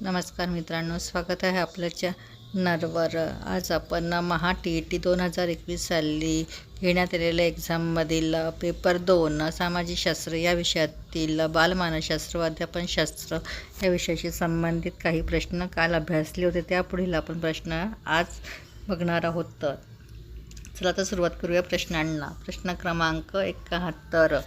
नमस्कार मित्रांनो स्वागत आहे आपल्या चॅनलवर आज आपण महा टी ई टी दोन हजार एकवीस साली घेण्यात आलेल्या एक्झाममधील पेपर दोन सामाजिकशास्त्र या विषयातील बालमानसशास्त्र व अध्यापनशास्त्र या विषयाशी संबंधित काही प्रश्न काल अभ्यासले होते. त्यापुढील आपण प्रश्न आज बघणार आहोत. चला तर सुरुवात करूया प्रश्नांना. प्रश्न क्रमांक एकाहत्तर.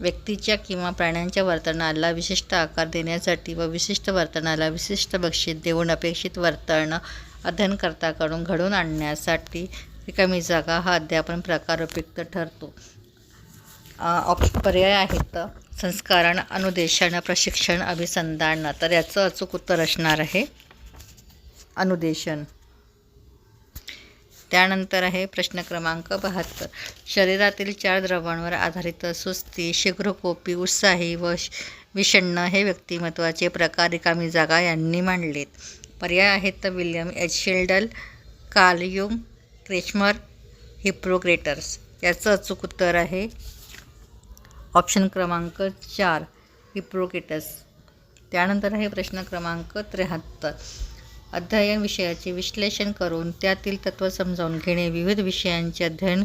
व्यक्तीच्या किंवा प्राण्यांच्या वर्तनाला विशिष्ट आकार देण्यासाठी व विशिष्ट वर्तनाला विशिष्ट बक्षीस देऊन अपेक्षित वर्तन अध्ययनकर्त्याकडून घडवून आणण्यासाठी रिकामी जागा हा अध्यापन प्रकार उपयुक्त ठरतो. ऑप्शन पर्याय आहेत. संस्कारण अनुदेशन प्रशिक्षण अभिसंधान. तर याचं अचूक उत्तर असणार आहे. अनुदेशन. त्यानंतर आहे प्रश्न क्रमांक बहात्तर. शरीरातील चार द्रवांवर आधारित सुस्ती शीघ्रकोपी उत्साही व श- विषण्ण हे व्यक्तिमत्वाचे प्रकार रिकामी जागा यांनी मांडलेत. पर्याय आहेत तर William H. Sheldon Carl Kretschmer Hippocrates याचं अचूक उत्तर आहे ऑप्शन क्रमांक चार हिप्रोकेटस त्यानंतर आहे प्रश्न क्रमांक त्र्याहत्तर. अध्ययन विषयाचे विश्लेषण करून त्यातील तत्त्व समजावून घेणे विविध विषयांचे अध्ययन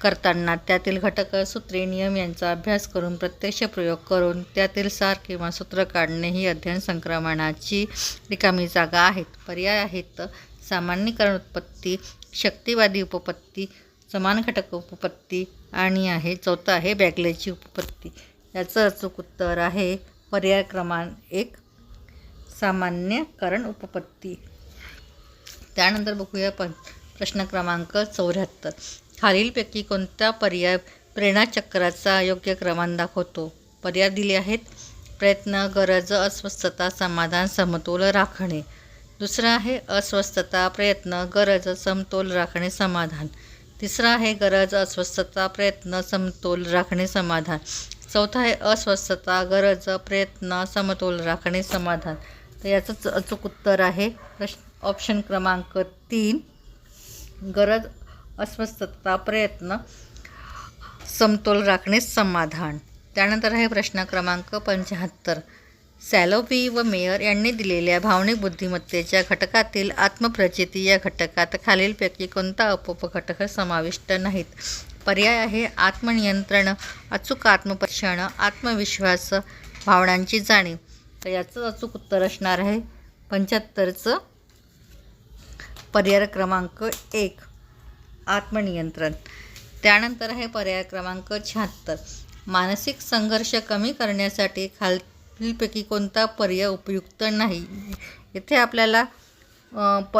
करताना त्यातील घटक सूत्रे नियम यांचा अभ्यास करून प्रत्यक्ष प्रयोग करून त्यातील सार किंवा सूत्र काढणे ही अध्ययन संक्रमणाची रिकामी जागा आहेत. पर्याय आहेत सामान्यीकरण उत्पत्ती शक्तिवादी उपपत्ती समान घटक उपपत्ती आणि आहे चौथं आहे बॅगलेची उपपत्ती. याचं अचूक उत्तर आहे पर्याय क्रमांक एक. सामान्यकरण उपपत्ती. त्यानंतर बघूया पण प्रश्न क्रमांक चौऱ्याहत्तर. खालीलपैकी कोणता पर्याय प्रेरणाचक्राचा योग्य क्रमांक दाखवतो? पर्याय दिले आहेत. प्रयत्न गरज अस्वस्थता समाधान समतोल राखणे. दुसरा आहे अस्वस्थता प्रयत्न गरज समतोल राखणे समाधान. तिसरा आहे गरज अस्वस्थता प्रयत्न समतोल राखणे समाधान. चौथा आहे अस्वस्थता गरज प्रयत्न समतोल राखणे समाधान. तर याचंच अचूक उत्तर आहे. प्रश्न ऑप्शन क्रमांक तीन. गरज अस्वस्थता प्रयत्न समतोल राखणे समाधान. त्यानंतर आहे प्रश्न क्रमांक पंच्याहत्तर. सॅलोपी व मेयर यांनी दिलेल्या भावनिक बुद्धिमत्तेच्या घटकातील आत्मप्रचिती या घटकात खालीलपैकी कोणता उपघटक समाविष्ट नाहीत? पर्याय आहे आत्मनियंत्रण अचूक आत्मपरीक्षण आत्मविश्वास भावनांची जाणीव. तर याचं अचूक उत्तर असणार आहे. पंच्याहत्तरचं पर्याय क्रमांक एक आत्मनियंत्रण. त्यानंतर आहे पर्याय क्रमांक शहात्तर. मानसिक संघर्ष कमी करण्यासाठी खालीलपैकी कोणता पर्याय उपयुक्त नाही? येथे आपल्याला प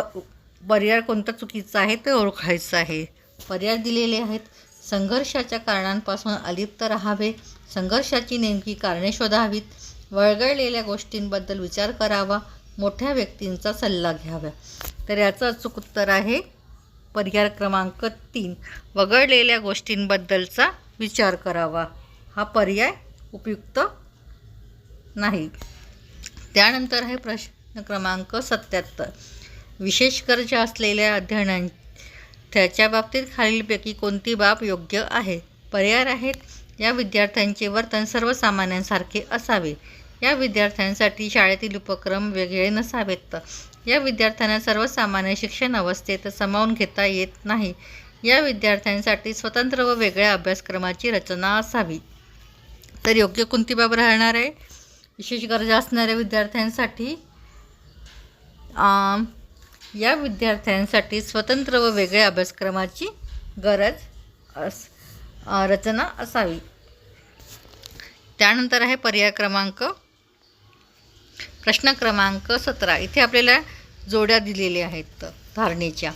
पर्याय कोणता चुकीचा आहे ते ओळखायचं आहे. पर्याय दिलेले आहेत संघर्षाच्या कारणांपासून अलिप्त राहावे संघर्षाची नेमकी कारणे शोधावीत वळगळलेल्या गोष्टींबद्दल विचार करावा मोठ्या व्यक्तींचा सल्ला घ्यावा. तर याचं अचूक उत्तर आहे पर्याय क्रमांक तीन. वगळलेल्या गोष्टींबद्दलचा विचार करावा. हा पर्याय उपयुक्त नाही. त्यानंतर आहे प्रश्न क्रमांक सत्याहत्तर. विशेष गरजा असलेल्या अध्ययनां त्याच्या बाबतीत खालीलपैकी कोणती बाब योग्य आहे? पर्याय आहेत या विद्यार्थ्यांचे वर्तन सर्वसामान्यांसारखे असावे. या विद्यार्थ्यांसाठी शाळेतील उपक्रम वेगळे नसावेत. या विद्यार्थ्यांना सर्वसामान्य शिक्षण अवस्थेत सामावून घेता येत नाही. या विद्यार्थ्यांसाठी स्वतंत्र व वेगळ्या अभ्यासक्रमाची रचना असावी. तर योग्य कोणती बाब राहणार आहे. विशेष गरजा असणाऱ्या विद्यार्थ्यांसाठी या विद्यार्थ्यांसाठी स्वतंत्र व वेगळ्या अभ्यासक्रमाची गरज अस रचना असावी. त्यानंतर आहे पर्याय क्रमांक प्रश्न क्रमांक सतरा. इथे आपल्याला जोड्या दिलेल्या आहेत धारणेच्या.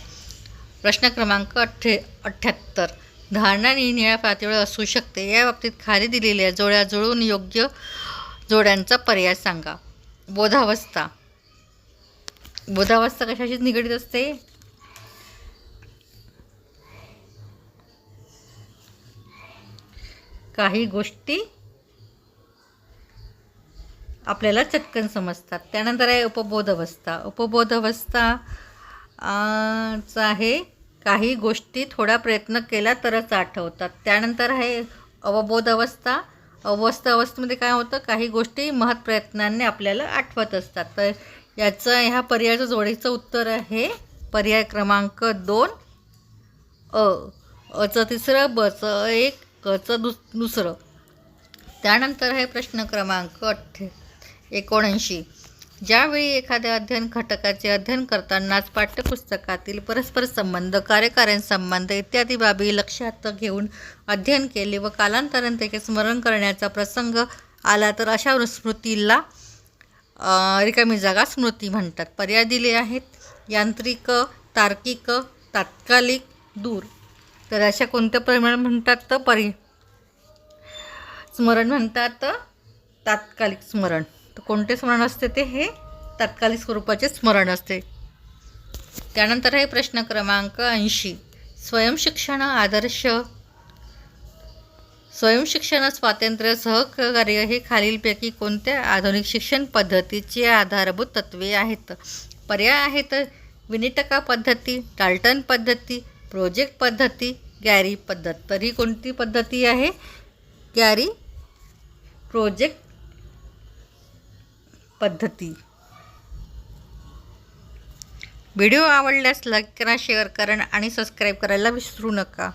प्रश्न क्रमांक अठ्ठे अठ्ठ्याहत्तर. धारणा निळ्या पातळीवर असू शकते. या बाबतीत खाली दिलेल्या जोड्या जुळून योग्य जोड्यांचा पर्याय सांगा. बोधावस्था. बोधावस्था कशाशीच निगडीत असते? काही गोष्टी आपल्याला चटकन समजतात. त्यानंतर आहे उपबोध अवस्था उपबोध अवस्था चा आहे काही गोष्टी थोडा प्रयत्न केला तरच आठवतात. त्यानंतर आहे अवबोध अवस्था अवस्थ अवस्थेमध्ये काय होतं? काही गोष्टी महत्प्रयत्नांनी आपल्याला आठवत असतात. तर याचं ह्या पर्यायाचं जोडीचं उत्तर आहे पर्याय क्रमांक दोन अ. अचं तिसरं बचं एक कचं दुस दुसरं. त्यानंतर आहे प्रश्न क्रमांक अठ्ठे एकोणऐंशी. ज्यावेळी एखाद्या अध्ययन घटकाचे अध्ययन करतानाच पाठ्यपुस्तकातील परस्पर संबंध कार्यकार्यसंबंध इत्यादी बाबी लक्षात घेऊन अध्ययन केले व कालांतराने त्याचे स्मरण करण्याचा प्रसंग आला तर अशा स्मृतीला रिकामी जागा स्मृती म्हणतात. पर्याय दिले आहेत. यांत्रिक तार्किक तात्कालिक दूर. तर अशा कोणत्या प्रमाण म्हणतात तर परि? स्मरण म्हणतात तात्कालिक स्मरण. तर कोणते स्मरण असते ते? हे तात्कालिक स्वरूपाचे स्मरण असते. त्यानंतर आहे प्रश्न क्रमांक ऐंशी. स्वयंशिक्षण आदर्श. स्वयंशिक्षण स्वातंत्र्य सहकार्य हे खालीलपैकी कोणत्या आधुनिक शिक्षण पद्धतीचे आधारभूत तत्वे आहेत? पर्याय आहेत विनिटका पद्धती डाल्टन पद्धती प्रोजेक्ट पद्धती गॅरी पद्धत. तर ही कोणती पद्धती आहे? गॅरी प्रोजेक्ट पद्धती. व्हिडिओ आवडल्यास लाईक करा शेअर करा आणि सबस्क्राईब करायला विसरू नका.